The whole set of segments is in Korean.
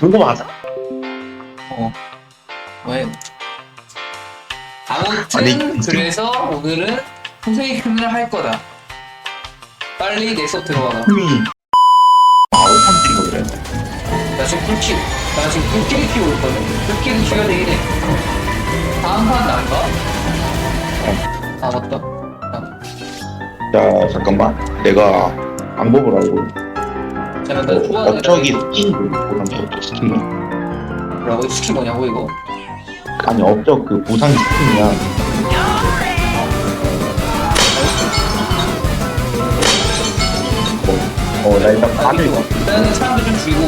그거 맞아? 어. 왜? 아무튼 아니, 그래서 오늘은 포세이큰을 할 거다. 빨리 내 수업 들어와라. 번 찍어 그래. 나 지금 불키, 나 지금 불키를 키우고 있거든. 불키를 키워야 해. 다음 판 난가? 아 맞다. 아, 자 잠깐만 내가 방법을 알고 잠깐 나 좋아하는 업적이 스킨 보상이 업적 스킨이 뭐라고? 스킨 뭐냐고 이거? 아니 업적 그 보상 스킨이야. 어, 나 일단 반을 일단은 사람들 좀 줄이고.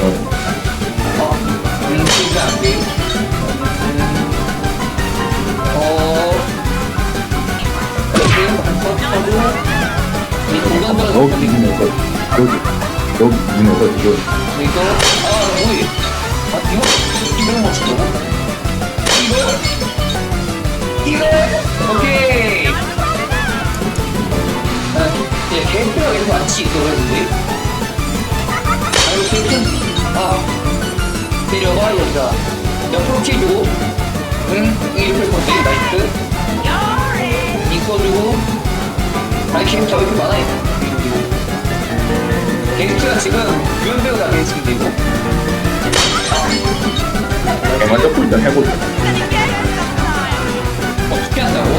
어, 어, 음, 어, 이 공간들은 여기 있는 거 여기 여기 있는 거 지금 이거? 아 뭐이 아 이거 이걸 맞춘다고? 이거? 이거? 오케이. 아 이제 개표가 계속 맞지 이거 근데 아 이거 개표. 아 내려가 여기가 옆으로 튀고. 응? 이렇게 할 건데 나이스. 이거 주고. 개표가 왜 이렇게 많아 게스트가 지금 게스트인데 이거 내가 조금 일단 해보자 어떻게 한다고?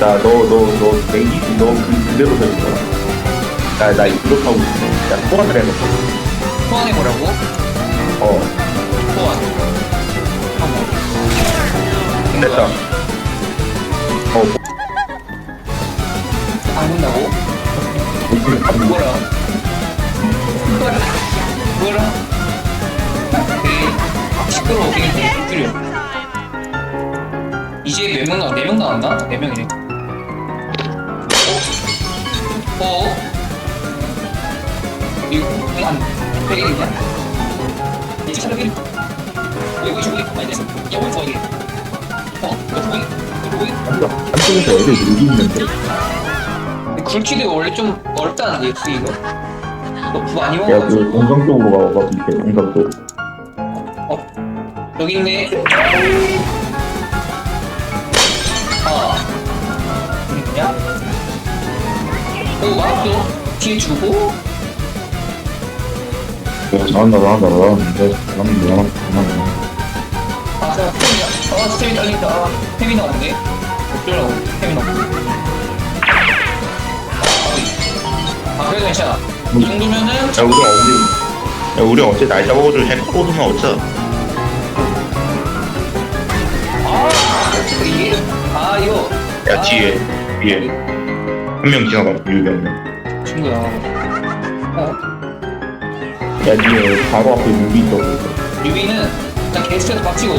자너너 너 내기 너그 그대로 서 있어 나나 이거 구독하고 있어. 야 소환을 해놓고. 소환해 보라고? 어. 소환 한번. 됐다. 어. 안 뭐라? 뭐라? 뭐라? 오케이 시끄러워 오케이 줄여 이제 몇 명 나왔? 네명 나왔나? 네 명이네 어? 어? 이거 안 빼겠냐? 이제 차라리 여기 저기 많이 됐어 야 오늘 좋아해 어? 옆으로 보이? 옆으로 보이? 한쪽에서 애들 놀기 있는데 굵기도 원래 좀 어렵다는데 이거? 너부 많이 야, 먹어가지고 그 동성 쪽으로 가봐, 밑에 동성 쪽. 여기 있네. 아 그냥 오 맞았어 뒤에 주고? 야, 잘한다, 잘한다, 잘하는데, 잘하는 거 잘하는 아 제가 스테미나 아 스테미 딸린다. 아 스테미나 없네 어쩌라고 없네 아, 아 그래도 괜찮아 이 정도면은 야, 우리 어제, 야, 우리 어제 날 잡아가지고 오면 어쩌? 아 이게 아 이거. 야, 아, 뒤에, 뒤에. 한 명 지나가, 유병. 친구야. 어? 야, 뒤에 바로 앞에 무기 있어. 유비는 딱 게스트에서 박치고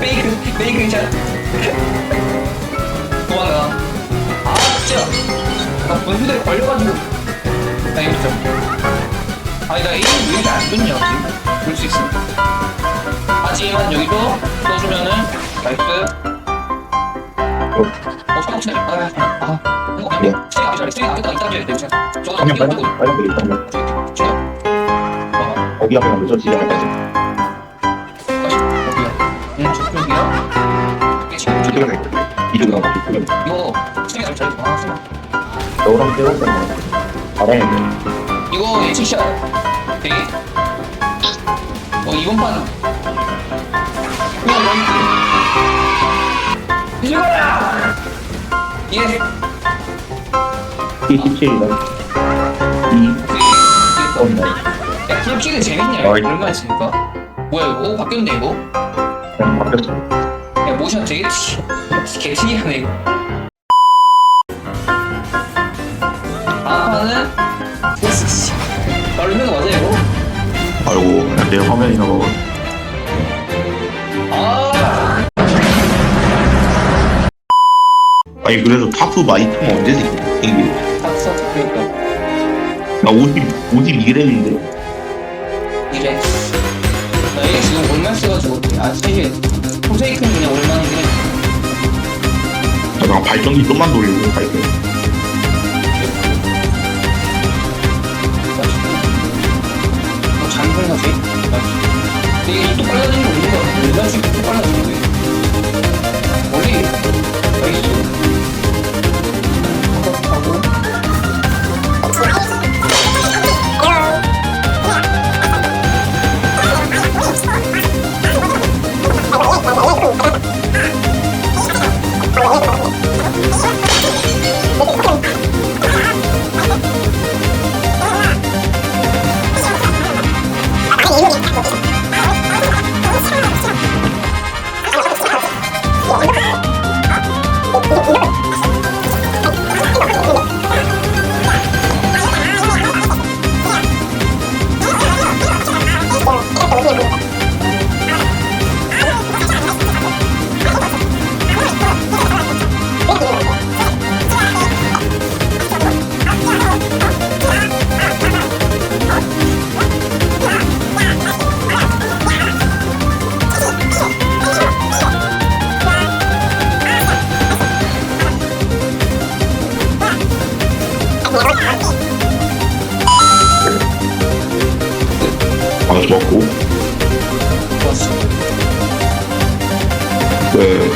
페이크 페이크 괜찮아 도망가. 아 진짜. 나 분수대에 걸려가지고 진짜 아니 나 에임 왜 이렇게 안 좋냐 그럴 수 있어 하지만 여기서 써주면은 나이스 어 잠깐 치네 아 아, 이거 잘해 이따 돼명 이거 빨리 빨리. 저기 저기 어 거기 앞에 가면 저 집에 가야지. 응, 저쪽이야. 이게 지금 저쪽에 가 가봐, 이쪽에. 이거 스팅이 잘 잘했어. 아. 너랑 때렸잖아. 알아야겠네. 이거 예측샷. 되게. 어, 이번 판. 이거야! 예. T17이다. 이, 번 날. 야, 풀키는 재밌냐? 어이. 얼마 있으니까? 뭐야, 이거? 오, 바뀌었네, 이거? 그냥 바뀌었어. 야, 모션 되게 티- 개 특이하네, 이거. 다음 판은 내 화면이 나가. 아! 아니, 그래도 타프 마이트는 언제 생겨? 박사 그러니까 나 50, 52램인데. 이래 나 이게 지금 올만 써가지고 아 사실 포세이큰 그냥 야, 나 발전기 좀만 돌리고. 좋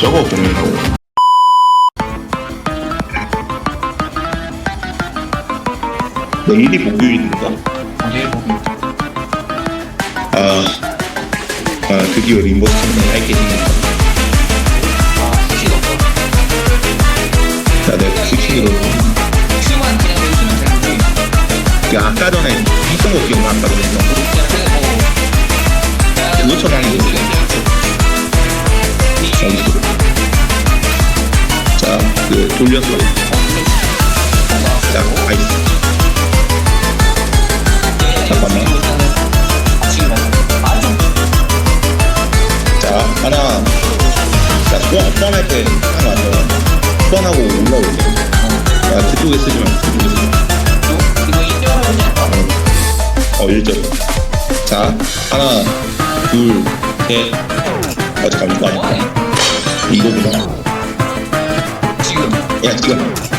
저거 보면은 내일이 목요일인가? 내일 보면. 아, 아 드디어 림버스터는 할게 생겼다. 아, 수시가 없어. 나 내가 수치로 큐만 그냥 되는데. 그 아까 전에 했던 거 기억나? 아까 전에 했던 거. 그거 쳐다니는 거. 그 돌려서 자, 아이스. 잠깐만. 자, 하나. 자, 소환, 소환할 때 하나 완전 소환하고 올라오게. 야, 그쪽에 쓰지 말고 그쪽에 쓰지 않을까? 어, 1점. 자, 하나, 둘, 셋. 어, 잠깐만, 이거? 아니야. 이거구나. 지금.